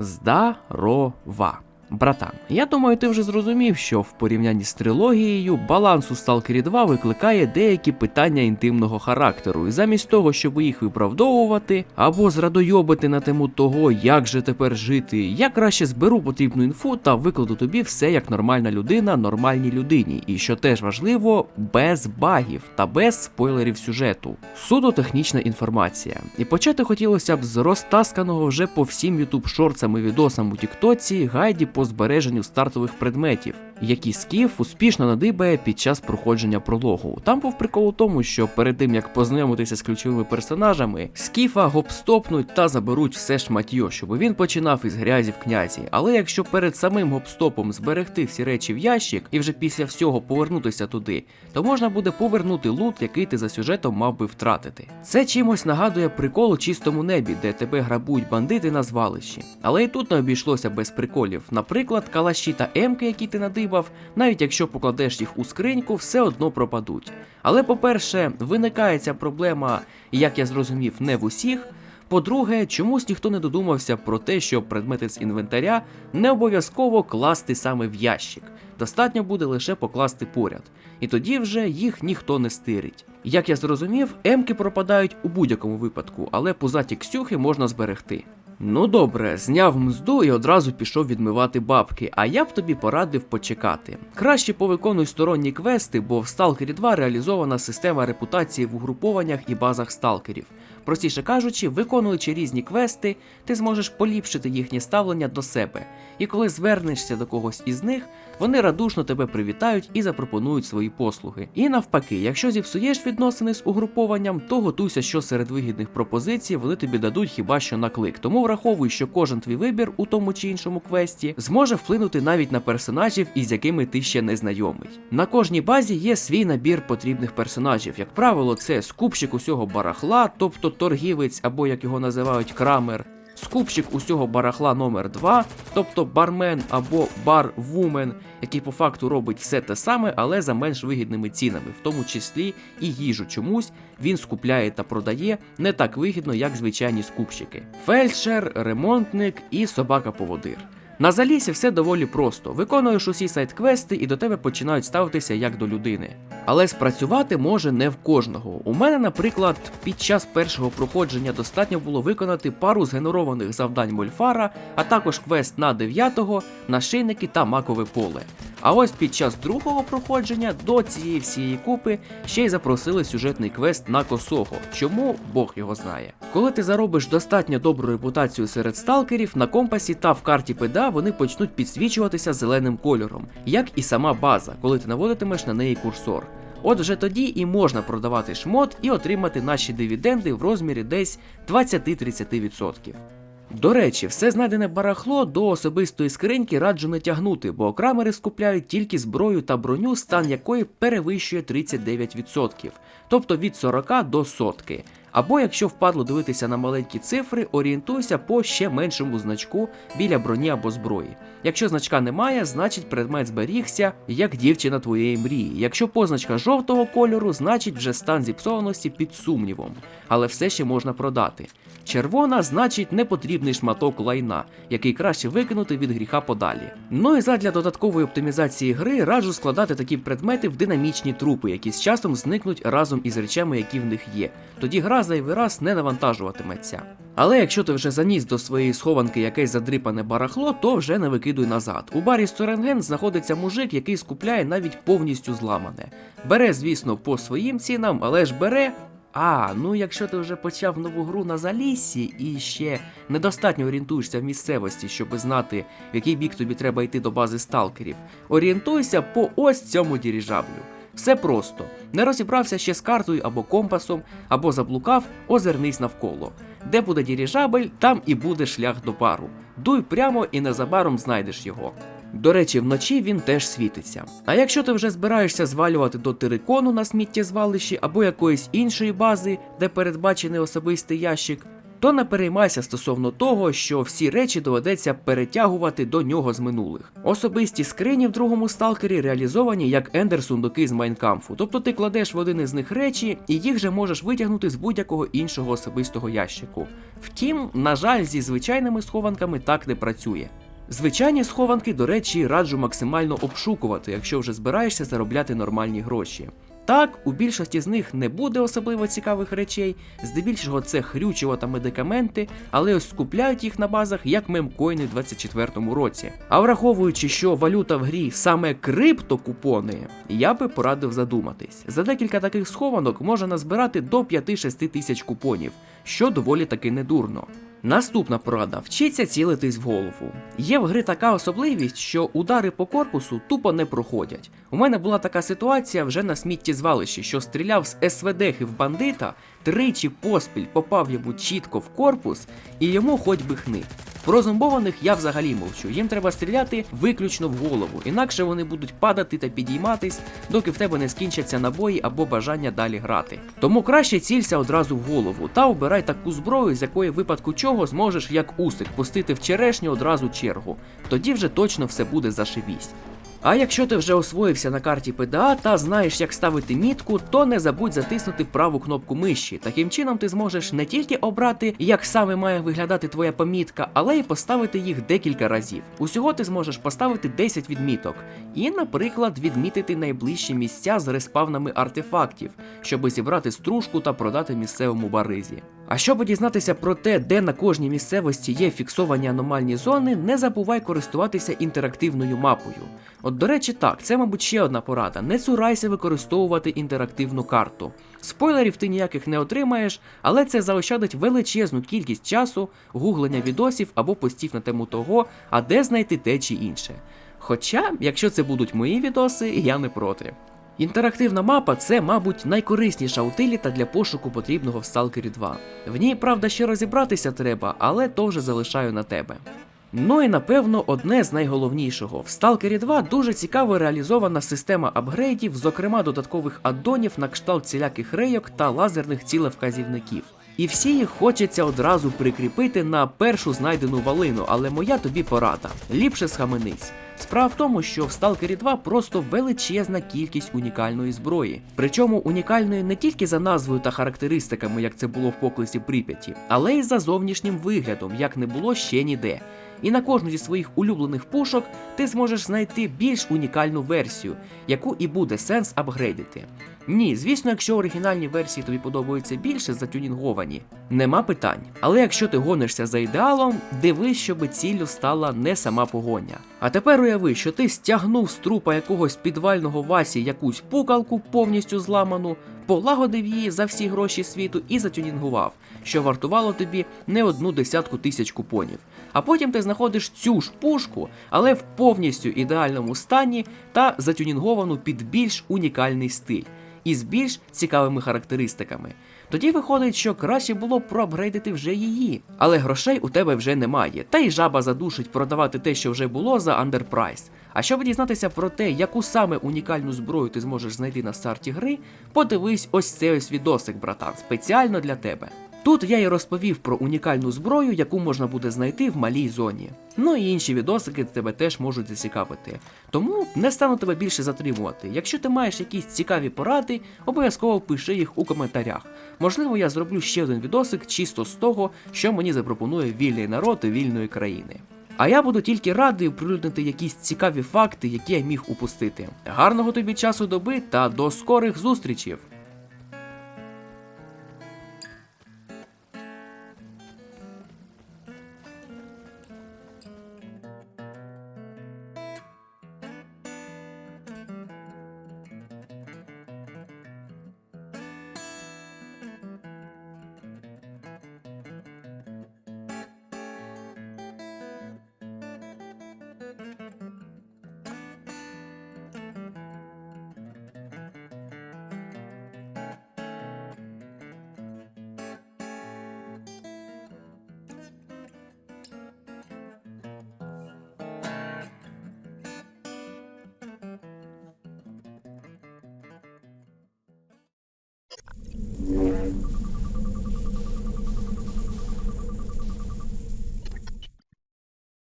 Здарова. Братан, я думаю, ти вже зрозумів, що в порівнянні з трилогією баланс у Stalker 2 викликає деякі питання інтимного характеру, і замість того, щоб їх виправдовувати або зрадойобити на тему того, як же тепер жити, я краще зберу потрібну інфу та викладу тобі все як нормальна людина нормальній людині, і що теж важливо, без багів та без спойлерів сюжету. Суто технічна інформація. І почати хотілося б з розтасканого вже по всім ютуб шорцам і відосам у Тіктоці гайді по збереженню стартових предметів, які скіф успішно надибає під час проходження прологу. Там був прикол у тому, що перед тим як познайомитися з ключовими персонажами, скіфа гопстопнуть та заберуть все шматьо, щоб він починав із грязі в князі. Але якщо перед самим гопстопом зберегти всі речі в ящик і вже після всього повернутися туди, то можна буде повернути лут, який ти за сюжетом мав би втратити. Це чимось нагадує прикол у чистому небі, де тебе грабують бандити на звалищі. Але і тут не обійшлося без приколів. Наприклад, калаші та емки, які ти надибав, навіть якщо покладеш їх у скриньку, все одно пропадуть. Але по-перше, виникає ця проблема, як я зрозумів, не в усіх. По-друге, чомусь ніхто не додумався про те, що предмети з інвентаря не обов'язково класти саме в ящик. Достатньо буде лише покласти поряд, і тоді вже їх ніхто не стирить. Як я зрозумів, емки пропадають у будь-якому випадку, але пузаті ксюхи можна зберегти. Ну добре, зняв мзду і одразу пішов відмивати бабки, а я б тобі порадив почекати. Краще повиконуй сторонні квести, бо в Сталкері 2 реалізована система репутації в угрупованнях і базах сталкерів. Простіше кажучи, виконуючи різні квести, ти зможеш поліпшити їхнє ставлення до себе. І коли звернешся до когось із них, вони радушно тебе привітають і запропонують свої послуги. І навпаки, якщо зіпсуєш відносини з угрупованням, то готуйся, що серед вигідних пропозицій вони тобі дадуть хіба що на клик. Тому враховуй, що кожен твій вибір у тому чи іншому квесті зможе вплинути навіть на персонажів, із якими ти ще не знайомий. На кожній базі є свій набір потрібних персонажів. Як правило, це скупщик усього барахла, тобто торгівець або як його називають крамер. Скупщик усього барахла номер 2 тобто бармен або бар-вумен, який по факту робить все те саме, але за менш вигідними цінами, в тому числі і їжу чомусь він скупляє та продає не так вигідно, як звичайні скупщики. Фельдшер, ремонтник і собака-поводир. На залісі все доволі просто. Виконуєш усі сайт-квести і до тебе починають ставитися як до людини. Але спрацювати може не в кожного. У мене, наприклад, під час першого проходження достатньо було виконати пару згенерованих завдань Мольфара, а також квест на 9-го, нашийники та макове поле. А ось під час другого проходження до цієї всієї купи ще й запросили сюжетний квест на косого. Чому Бог його знає. Коли ти заробиш достатньо добру репутацію серед сталкерів, на компасі та в карті ПДА вони почнуть підсвічуватися зеленим кольором, як і сама база, коли ти наводитимеш на неї курсор. От вже тоді і можна продавати шмот і отримати наші дивіденди в розмірі десь 20-30%. До речі, все знайдене барахло до особистої скриньки раджу не тягнути, бо крамери скупляють тільки зброю та броню, стан якої перевищує 39%, тобто від 40 до сотки. Або якщо впадло дивитися на маленькі цифри, орієнтуйся по ще меншому значку біля броні або зброї. Якщо значка немає, значить предмет зберігся, як дівчина твоєї мрії. Якщо позначка жовтого кольору, значить вже стан зіпсованості під сумнівом, але все ще можна продати. Червона значить непотрібний шматок лайна, який краще викинути від гріха подалі. Ну і задля додаткової оптимізації гри раджу складати такі предмети в динамічні трупи, які з часом зникнуть разом із речами, які в них є. Тоді гра зайвий раз не навантажуватиметься. Але якщо ти вже заніс до своєї схованки якесь задрипане барахло, то вже не викидуй назад. У барі Сторенген знаходиться мужик, який скупляє навіть повністю зламане. Бере, звісно, по своїм цінам, але ж бере. А, ну якщо ти вже почав нову гру на заліссі і ще недостатньо орієнтуєшся в місцевості, щоб знати, в який бік тобі треба йти до бази сталкерів, орієнтуйся по ось цьому діріжаблю. Все просто. Не розібрався ще з картою або компасом, або заблукав, озирнись навколо. Де буде діріжабель, там і буде шлях до бару. Дуй прямо і незабаром знайдеш його. До речі, вночі він теж світиться. А якщо ти вже збираєшся звалювати до терикону на сміттєзвалищі або якоїсь іншої бази, де передбачений особистий ящик, то не переймайся стосовно того, що всі речі доведеться перетягувати до нього з минулих. Особисті скрині в другому сталкері реалізовані як ендер сундуки з Майнкамфу, тобто ти кладеш в один із них речі і їх же можеш витягнути з будь-якого іншого особистого ящику. Втім, на жаль, зі звичайними схованками так не працює. Звичайні схованки, до речі, раджу максимально обшукувати, якщо вже збираєшся заробляти нормальні гроші. Так, у більшості з них не буде особливо цікавих речей, здебільшого це хрючево та медикаменти, але ось скупляють їх на базах як мемкоїни в 24-му році. А враховуючи, що валюта в грі саме криптокупони, я би порадив задуматись. За декілька таких схованок можна назбирати до 5-6 тисяч купонів, що доволі таки недурно. Наступна порада вчиться цілитись в голову. Є в гри така особливість, що удари по корпусу тупо не проходять. У мене була така ситуація вже на сміттєзвалищі, що стріляв з СВДхи в бандита, тричі поспіль попав йому чітко в корпус, і йому хоч би хни. Про зомбованих я взагалі мовчу. Їм треба стріляти виключно в голову, інакше вони будуть падати та підійматись, доки в тебе не скінчаться набої або бажання далі грати. Тому краще цілься одразу в голову та обирай таку зброю, з якої випадку чого зможеш як усик пустити в черешню одразу чергу. Тоді вже точно все буде зашибісь. А якщо ти вже освоївся на карті ПДА та знаєш, як ставити мітку, то не забудь затиснути праву кнопку миші. Таким чином ти зможеш не тільки обрати, як саме має виглядати твоя помітка, але й поставити їх декілька разів. Усього ти зможеш поставити 10 відміток. І, наприклад, відмітити найближчі місця з респавнами артефактів, щоб зібрати стружку та продати місцевому баризі. А щоб дізнатися про те, де на кожній місцевості є фіксовані аномальні зони, не забувай користуватися інтерактивною мапою. От до речі, так, це, мабуть, ще одна порада. Не цурайся використовувати інтерактивну карту. Спойлерів ти ніяких не отримаєш, але це заощадить величезну кількість часу, гуглення відосів або постів на тему того, а де знайти те чи інше. Хоча, якщо це будуть мої відоси, я не проти. Інтерактивна мапа це, мабуть, найкорисніша утиліта для пошуку потрібного в Stalker 2. В ній, правда, ще розібратися треба, але то вже залишаю на тебе. Ну і напевно одне з найголовнішого. В Stalker 2 дуже цікаво реалізована система апгрейдів, зокрема додаткових аддонів на кшталт ціляких рейок та лазерних цілевказівників. І всі їх хочеться одразу прикріпити на першу знайдену валину, але моя тобі порада. Ліпше схаменись. Справа в тому, що в Stalker 2 просто величезна кількість унікальної зброї. Причому унікальної не тільки за назвою та характеристиками, як це було в поклисі Прип'яті, але й за зовнішнім виглядом, як не було ще ніде. І на кожну зі своїх улюблених пушок ти зможеш знайти більш унікальну версію, яку і буде сенс апгрейдити. Ні, звісно, якщо оригінальні версії тобі подобаються більше затюнінговані, нема питань. Але якщо ти гонишся за ідеалом, дивись, щоб ціллю стала не сама погоня. А тепер уяви, що ти стягнув з трупа якогось підвального васі якусь пукалку повністю зламану, полагодив її за всі гроші світу і затюнінгував, що вартувало тобі не одну десятку тисяч купонів. А потім ти знаходиш цю ж пушку, але в повністю ідеальному стані та затюнінговану під більш унікальний стиль і з більш цікавими характеристиками. Тоді виходить, що краще було б проапгрейдити вже її, але грошей у тебе вже немає, та й жаба задушить продавати те, що вже було за андерпрайс. А щоб дізнатися про те, яку саме унікальну зброю ти зможеш знайти на старті гри, подивись ось цей ось відосик, братан, спеціально для тебе. Тут я й розповів про унікальну зброю, яку можна буде знайти в малій зоні. Ну і інші відосики тебе теж можуть зацікавити. Тому не стану тебе більше затримувати. Якщо ти маєш якісь цікаві поради, обов'язково пиши їх у коментарях. Можливо, я зроблю ще один відосик чисто з того, що мені запропонує вільний народ вільної країни. А я буду тільки радий оприлюднити якісь цікаві факти, які я міг упустити. Гарного тобі часу доби та до скорих зустрічей!